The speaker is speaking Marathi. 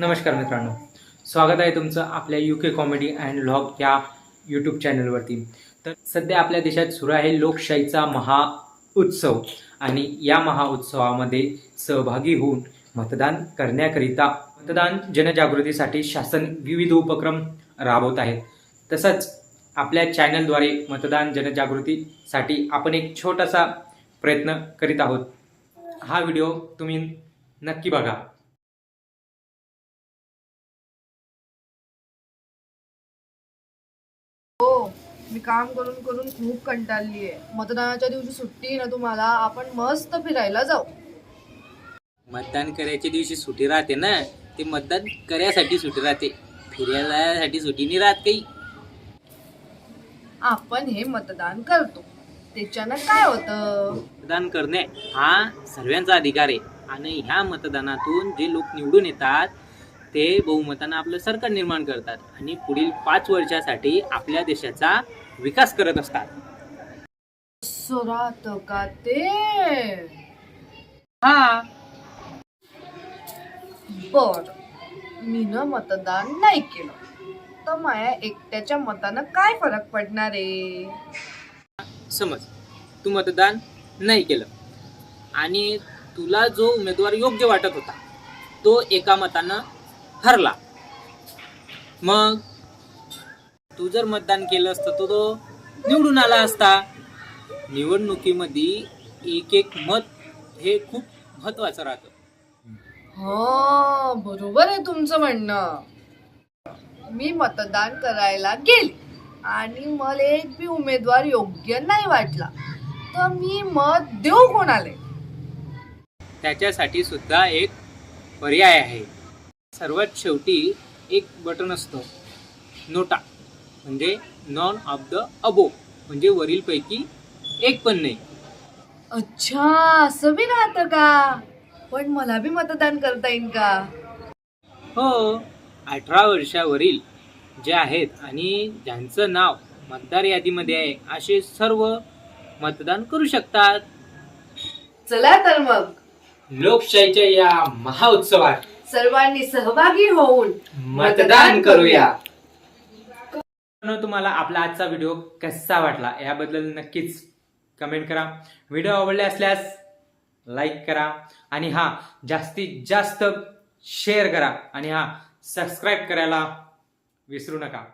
नमस्कार मित्रांनो. स्वागत आहे तुमचं आपल्या U K comedy and vlog या यूट्यूब चॅनलवरती तर सध्या आपल्या देशात सुरू आहे लोकशाहीचा महा उत्सव आणि या महाउत्सवामध्ये सहभागी होऊन मतदान करण्याकरिता मतदान जनजागृतीसाठी शासन विविध उपक्रम राबवत आहे. तसंच आपल्या चॅनलद्वारे मतदान जनजागृतीसाठी आपण एक छोटासा प्रयत्न करीत आहोत. हा व्हिडिओ तुम्ही नक्की बघा. हो मी काम करून करून खूप कंटाळली आहे. मतदानाच्या दिवशी सुट्टी आहे ना तुम्हाला आपण मस्त फिरायला जाऊ. मतदान करायच्या दिवशी सुट्टी राहते ना ते मतदान करायसाठी सुट्टी राहते. फिरायला जायसाठी सुट्टी नाही राहत काही. आपण हे मतदान करतो. त्याच्यानं काय होतं? मतदान करणे हा सर्वांचा अधिकार आहे. आणि ह्या मतदानातून जे लोक निवडून येतात ते बहुमतानं आपलं सरकार निर्माण करतात आणि पुढील पाच वर्षासाठी आपल्या देशाचा विकास करत असतात. सुरात का ते? हा. बर मी न मतदान नाही केलं. तर माया एकट्याच्या मतानं काय फरक पडणार आहे? समज तू मतदान नाही केलं आणि तुला जो उमेदवार योग्य वाटत होता तो एका मतानं हरला. मग तू जर मतदान केलं असतं तर तो निवडून आला असता. निवडणुकीमध्ये एक एक मत हे खूप महत्वाचं राहतं. हा बरोबर आहे तुमचं म्हणणं. मी मतदान करायला गेले आणि मला एक बी उमेदवार योग्य नाही वाटला. तर मी मत देऊ कोणाले? त्याच्यासाठी सुद्धा एक पर्याय आहे. सर्वात शेवटी एक बटन असतं. नोटा. म्हणजे नॉन ऑफ द अबो. म्हणजे वरीलपैकी एक पण नाही. अच्छा असं बी राहतं का? पण मला बी मतदान करता येईल का? हो अठरा वर्षावरील जे आहेत आणि ज्यांचं नाव मतदार यादीमध्ये आहे असे सर्व मतदान करू शकतात. चला तर मग. लोकशाहीच्या या महाउत्सवात सर्वांनी सहभागी होऊन मतदान करूया. तुम्हाला आपला आजचा व्हिडिओ कसा वाटला याबद्दल नक्कीच कमेंट करा. व्हिडिओ आवडले असल्यास लाईक करा आणि हा जास्तीत जास्त शेअर करा आणि हा सबस्क्राईब करायला विसरू नका.